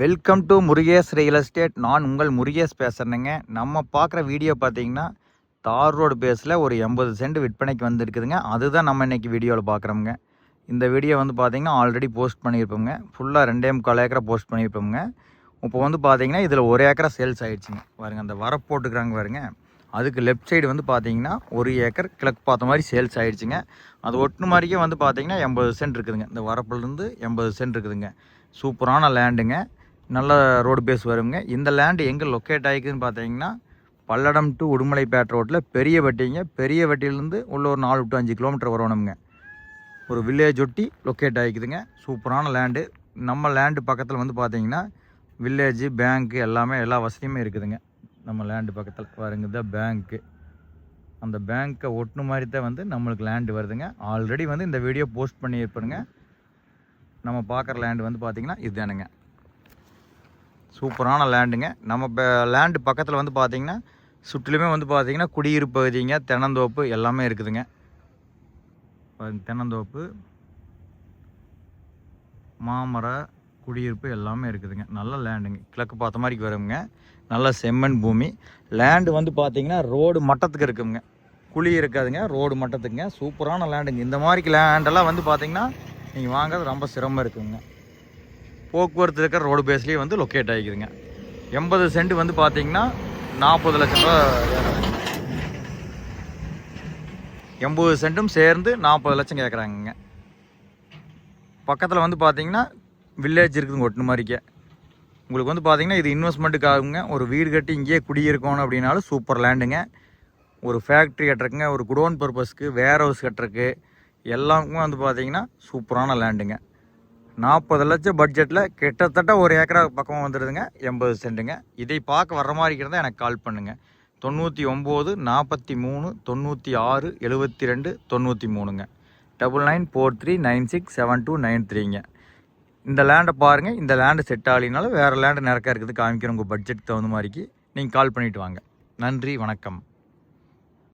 Welcome to Murugesh real estate நான் உங்கள் முருகேஷ் பேசுகிறேங்க நம்ம பார்க்குற வீடியோ பார்த்தீங்கன்னா தார் ரோடு பேஸில் ஒரு எண்பது சென்ட் விற்பனைக்கு வந்திருக்குதுங்க. அதுதான் நம்ம இன்னைக்கு வீடியோவில் பார்க்குறோமுங்க. இந்த வீடியோ வந்து பார்த்தீங்கன்னா ஆல்ரெடி போஸ்ட் பண்ணியிருப்போங்க ஃபுல்லாக ரெண்டே முக்கால் ஏக்கரை போஸ்ட் பண்ணியிருப்போங்க இப்போ வந்து பார்த்தீங்கன்னா இதில் ஒரு ஏக்கரா சேல்ஸ் ஆகிடுச்சுங்க பாருங்க அந்த வர போட்டுக்கிறாங்க பாருங்க. அதுக்கு லெஃப்ட் சைடு வந்து பார்த்தீங்கன்னா ஒரு ஏக்கர் கிழக்கு பார்த்த மாதிரி சேல்ஸ் ஆகிடுச்சுங்க அது ஒட்டு மாதிரியே வந்து பார்த்தீங்கன்னா எண்பது சென்ட் இருக்குதுங்க. இந்த வரப்புலேருந்து எண்பது சென்ட் இருக்குதுங்க. சூப்பரான லேண்டுங்க நல்ல ரோடு பேஸ் வருங்க இந்த லேண்டு எங்கே லொக்கேட் ஆகிக்குதுன்னு பார்த்தீங்கன்னா பல்லடம் டு உடுமலைப்பேட் ரோட்டில் பெரிய வட்டிங்க. பெரிய வட்டியிலேருந்து உள்ள ஒரு நாலு டு அஞ்சு கிலோமீட்டர் வரணுங்க ஒரு வில்லேஜ் ஒட்டி லொக்கேட் ஆகிக்குதுங்க. சூப்பரான லேண்டு நம்ம லேண்டு பக்கத்தில் வந்து பார்த்தீங்கன்னா வில்லேஜு பேங்க்கு எல்லாமே எல்லா வசதியுமே இருக்குதுங்க. நம்ம லேண்டு பக்கத்தில். பாருங்க தான் பேங்க்கு அந்த பேங்க்கை ஒட்டுன மாதிரி தான் வந்து நம்மளுக்கு லேண்டு வருதுங்க. ஆல்ரெடி வந்து இந்த வீடியோ போஸ்ட் பண்ணியிருப்பேனுங்க. நம்ம பார்க்குற லேண்டு வந்து பார்த்திங்கன்னா இதுதானுங்க. சூப்பரான லேண்டுங்க. நம்ம இப்போ லேண்டு பக்கத்தில் வந்து பார்த்திங்கன்னா சுற்றிலுமே வந்து பார்த்திங்கன்னா குடியிருப்பு பகுதிங்க தென்னந்தோப்பு எல்லாமே இருக்குதுங்க. தென்னந்தோப்பு மாமர குடியிருப்பு எல்லாமே இருக்குதுங்க. நல்ல லேண்டுங்க. கிழக்கு பார்த்த மாதிரி வருங்க. நல்ல செம்மண் பூமி. லேண்டு வந்து பார்த்திங்கன்னா ரோடு மட்டத்துக்கு இருக்குங்க. குழி இருக்காதுங்க ரோடு மட்டத்துக்குங்க. சூப்பரான லேண்டுங்க. இந்த மாதிரி லேண்டெல்லாம் வந்து பார்த்தீங்கன்னா நீங்கள் வாங்குறது ரொம்ப சிரமம் இருக்குங்க. போக்குவரத்து இருக்கிற ரோடு பேஸ்லேயே வந்து லொக்கேட் ஆகிக்குதுங்க எண்பது சென்ட் வந்து பார்த்தீங்கன்னா நாற்பது லட்சம் ரூபா எண்பது சென்ட்டும் சேர்ந்து நாற்பது லட்சம் கேட்குறாங்கங்க பக்கத்தில் வந்து பார்த்தீங்கன்னா வில்லேஜ் இருக்குதுங்க ஒட்டு மாதிரிக்கே உங்களுக்கு வந்து பார்த்தீங்கன்னா இது இன்வெஸ்ட்மெண்ட்டுக்கு ஆகுங்க ஒரு வீடு கட்டி இங்கேயே குடியிருக்கணும் அப்படின்னாலும் சூப்பர் லேண்டுங்க ஒரு ஃபேக்ட்ரி கட்டுறதுக்குங்க ஒரு குடோன் பர்பஸ்க்கு வேர் ஹவுஸ் கட்டுறக்கு எல்லாமே வந்து பார்த்தீங்கன்னா சூப்பரான லேண்டுங்க நாற்பது லட்சம் பட்ஜெட்டில் கிட்டத்தட்ட ஒரு ஏக்கரா பக்கம் வந்துடுதுங்க எண்பது சென்ட்டுங்க. இதை பார்க்க வர்ற மாதிரி இருந்தால் எனக்கு கால் பண்ணுங்கள் தொண்ணூற்றி ஒம்பது நாற்பத்தி மூணு தொண்ணூற்றி ஆறு எழுபத்தி ரெண்டு தொண்ணூற்றி மூணுங்க. Double nine four three nine six seven two nine த்ரீங்க இந்த லேண்டை பாருங்கள் இந்த லேண்டு செட் ஆகலினாலும் வேறு லேண்டு நிறக்க இருக்குது. காமிக்கிறோம் உங்கள் பட்ஜெட் தகுந்த மாதிரிக்கு. நீங்கள் கால் பண்ணிவிட்டு வாங்க. நன்றி வணக்கம்.